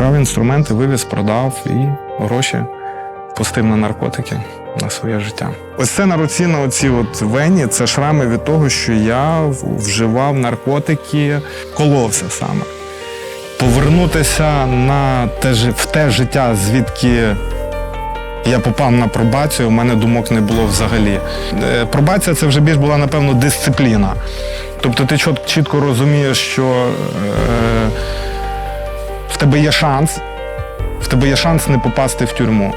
Вкрав інструменти, вивіз, продав і гроші пустив на наркотики на своє життя. Ось це на руці на оці от вені. Це шрами від того, що я вживав наркотики, коловся саме. Повернутися на те, в те життя, звідки я попав на пробацію, у мене думок не було взагалі. Е, Пробація це вже більш була, напевно, дисципліна. Тобто ти чітко розумієш, що е, тебе є шанс, в тебе є шанс не попасти в тюрму.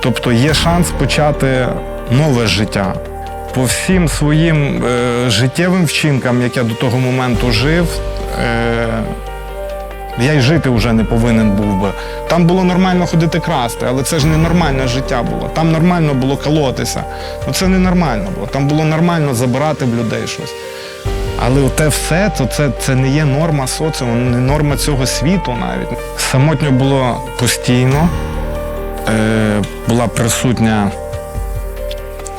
Тобто є шанс почати нове життя. По всім своїм е, життєвим вчинкам, як я до того моменту жив, е, я й жити вже не повинен був би. Там було нормально ходити красти, але це ж не нормальне життя було. Там нормально було колотися. Ну це не нормально було. Там було нормально забирати в людей щось. Але те все, то це, це не є норма соціуму, не норма цього світу навіть. Самотньо було постійно, е, була присутня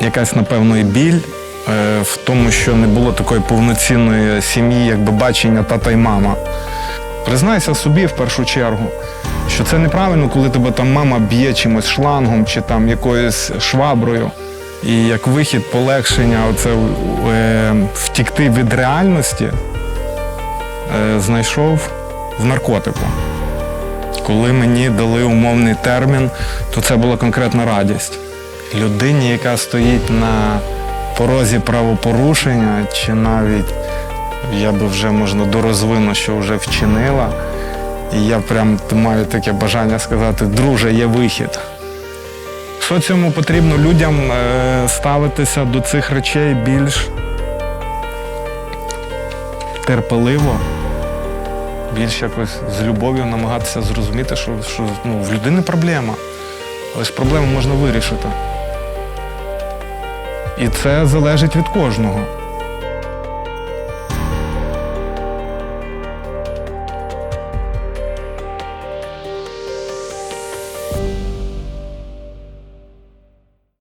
якась, напевно, і біль е, в тому, що не було такої повноцінної сім'ї, якби бачення тата й мама. Признайся собі в першу чергу, що це неправильно, коли тебе там мама б'є чимось шлангом чи там якоюсь шваброю. І як вихід полегшення, оце е, втікти від реальності, е, знайшов в наркотику. Коли мені дали умовний термін, то це була конкретна радість. Людині, яка стоїть на порозі правопорушення, чи навіть я би вже можна дорозвину, що вже вчинила. І я прям маю таке бажання сказати, друже, є вихід. Соціуму потрібно людям е, ставитися до цих речей більш терпеливо, більш якось з любов'ю намагатися зрозуміти, що, що ну, в людини проблема. Але ж проблему можна вирішити. І це залежить від кожного.